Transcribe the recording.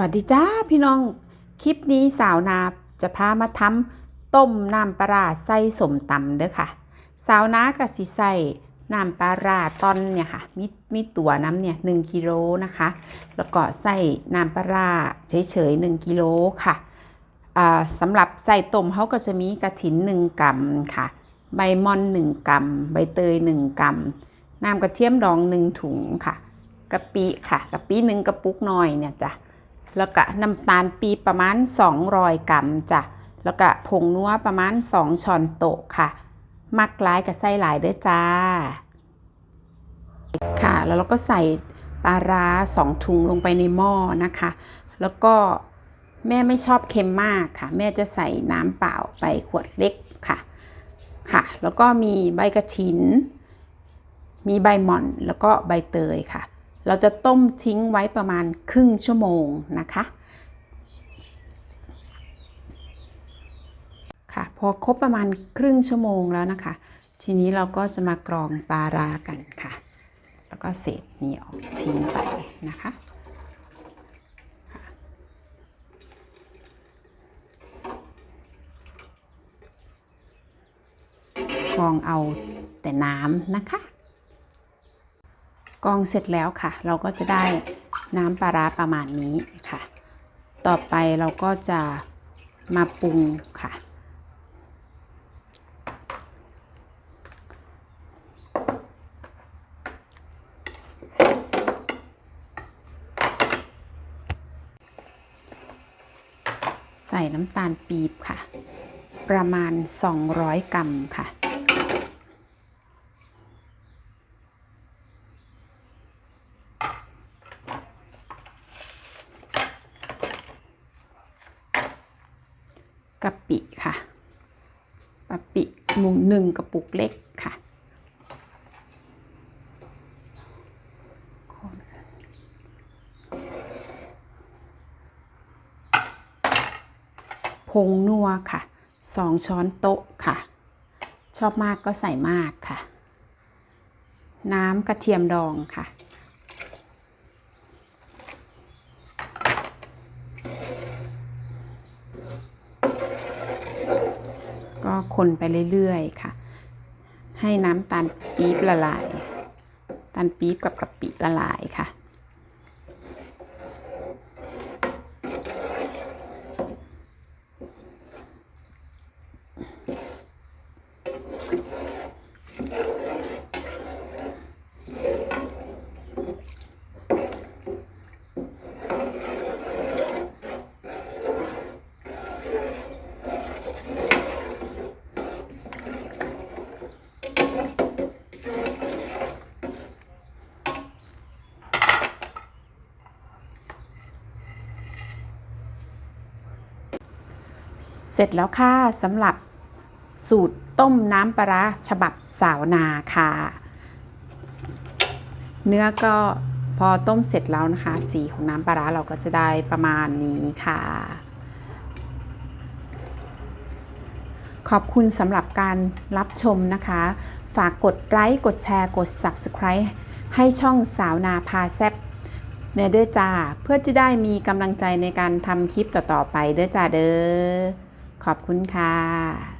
วัสดีจ้าพี่น้อง คลิปนี้สาวนาจะพามาทำต้มน้ำปลาราใส่สมตำเด้อค่ะ สาวนากับสิใส่น้ำปลาราตอนเนี่ยค่ะมีมีตัวน้ำเนี่ยหนึ่งกิโลนะคะ แล้วก็ใส่น้ำปลาราเฉยๆหนึ่งกิโลค่ะอ่าสำหรับใส่ต้มเขาก็จะมีกระถินหนึ่งกำค่ะ ใบมอนหนึ่งกำใบเตยหนึ่งกำน้ำกระเทียมดองหนึ่งถุงค่ะกะปิค่ะกะปิหนึ่งกระปุกน้อยเนี่ยจ้ะ แล้วก็น้ำตาลปีบประมาณสองรอยกรัมจ้ะ แล้วก็ผงนัวประมาณสองช้อนโต๊ะค่ะ มักหลายกับไส้หลายด้วยจ้า ค่ะ แล้วเราก็ใส่ปลาร้าสองถุงลงไปในหม้อนะคะ แล้วก็แม่ไม่ชอบเค็มมากค่ะ แม่จะใส่น้ำเปล่าไปขวดเล็กค่ะ ค่ะ แล้วก็มีใบกระถิน มีใบหม่อน แล้วก็ใบเตยค่ะ เราจะต้มทิ้งไว้ประมาณครึ่งชั่วโมงนะคะ ค่ะ พอครบประมาณครึ่งชั่วโมงแล้วนะคะ ทีนี้เราก็จะมากรองปลารากันค่ะ แล้วก็เศษนี้ออกทิ้งไปนะคะค่ะกรองเอาแต่น้ำนะคะ กองเสร็จแล้วค่ะ เราก็จะได้น้ำปลาร้าประมาณนี้ค่ะ ต่อไปเราก็จะมาปรุงค่ะ ใส่น้ำตาลปี๊บค่ะ ประมาณ 200 กรัมค่ะ กะปิค่ะกะปิหมุงหนึ่งกระปุกเล็กค่ะผงนัวค่ะสองช้อนโต๊ะค่ะ ชอบมากก็ใส่มากค่ะ น้ำกระเทียมดองค่ะ คนไปเรื่อยๆค่ะ ให้น้ำตาลปี๊บละลายตาลปี๊บกับกะปิละลายค่ะ เสร็จแล้วค่ะสำหรับสูตรต้มน้ำปลาร้าฉบับสาวนาค่ะ เนื้อก็พอต้มเสร็จแล้วนะคะ สีของน้ำปลาร้าเราก็จะได้ประมาณนี้ค่ะ ขอบคุณสำหรับการรับชมนะคะ ฝากกดไลค์กดแชร์กด Subscribe ให้ช่องสาวนาพาแซบเนเด้อจ้า เพื่อจะได้มีกำลังใจในการทำคลิปต่อ ๆ ไปเด้อจ้าเด้อ ขอบคุณค่ะ